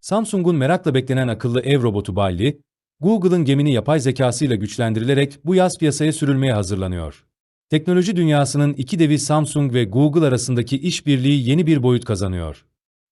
Samsung'un merakla beklenen akıllı ev robotu Balli, Google'ın gemini yapay zekasıyla güçlendirilerek bu yaz piyasaya sürülmeye hazırlanıyor. Teknoloji dünyasının iki devi Samsung ve Google arasındaki işbirliği yeni bir boyut kazanıyor.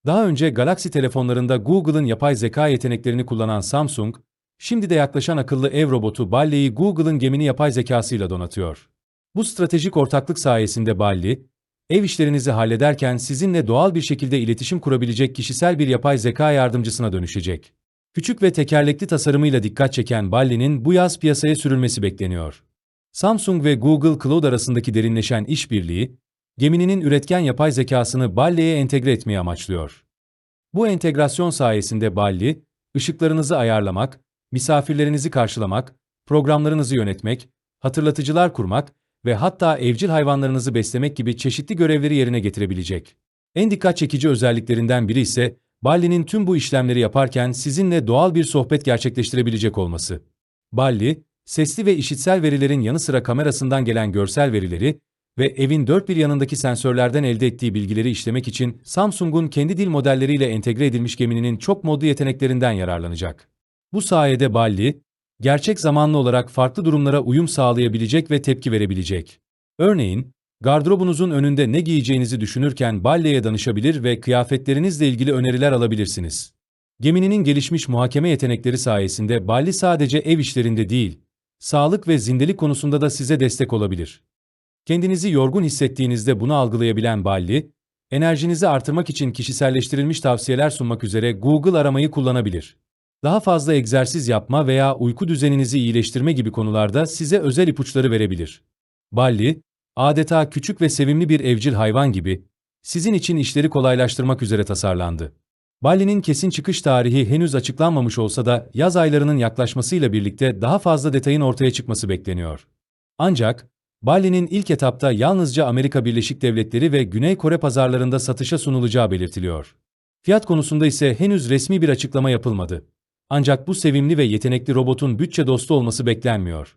Daha önce Galaxy telefonlarında Google'ın yapay zeka yeteneklerini kullanan Samsung, şimdi de yaklaşan akıllı ev robotu Balli'yi Google'ın gemini yapay zekasıyla donatıyor. Bu stratejik ortaklık sayesinde Balli, ev işlerinizi hallederken sizinle doğal bir şekilde iletişim kurabilecek kişisel bir yapay zeka yardımcısına dönüşecek. Küçük ve tekerlekli tasarımıyla dikkat çeken Balli'nin bu yaz piyasaya sürülmesi bekleniyor. Samsung ve Google Cloud arasındaki derinleşen işbirliği, Gemini'nin üretken yapay zekasını Balli'ye entegre etmeyi amaçlıyor. Bu entegrasyon sayesinde Balli, ışıklarınızı ayarlamak, misafirlerinizi karşılamak, programlarınızı yönetmek, hatırlatıcılar kurmak ve hatta evcil hayvanlarınızı beslemek gibi çeşitli görevleri yerine getirebilecek. En dikkat çekici özelliklerinden biri ise Balli'nin tüm bu işlemleri yaparken sizinle doğal bir sohbet gerçekleştirebilecek olması. Balli, sesli ve işitsel verilerin yanı sıra kamerasından gelen görsel verileri ve evin dört bir yanındaki sensörlerden elde ettiği bilgileri işlemek için Samsung'un kendi dil modelleriyle entegre edilmiş geminin çok modlu yeteneklerinden yararlanacak. Bu sayede Balli, gerçek zamanlı olarak farklı durumlara uyum sağlayabilecek ve tepki verebilecek. Örneğin, gardırobunuzun önünde ne giyeceğinizi düşünürken Balli'ye danışabilir ve kıyafetlerinizle ilgili öneriler alabilirsiniz. Gemini'nin gelişmiş muhakeme yetenekleri sayesinde Balli sadece ev işlerinde değil, sağlık ve zindelik konusunda da size destek olabilir. Kendinizi yorgun hissettiğinizde bunu algılayabilen Balli, enerjinizi artırmak için kişiselleştirilmiş tavsiyeler sunmak üzere Google aramayı kullanabilir. Daha fazla egzersiz yapma veya uyku düzeninizi iyileştirme gibi konularda size özel ipuçları verebilir. Balli, adeta küçük ve sevimli bir evcil hayvan gibi, sizin için işleri kolaylaştırmak üzere tasarlandı. Balli'nin kesin çıkış tarihi henüz açıklanmamış olsa da yaz aylarının yaklaşmasıyla birlikte daha fazla detayın ortaya çıkması bekleniyor. Ancak, Balli'nin ilk etapta yalnızca Amerika Birleşik Devletleri ve Güney Kore pazarlarında satışa sunulacağı belirtiliyor. Fiyat konusunda ise henüz resmi bir açıklama yapılmadı. Ancak bu sevimli ve yetenekli robotun bütçe dostu olması beklenmiyor.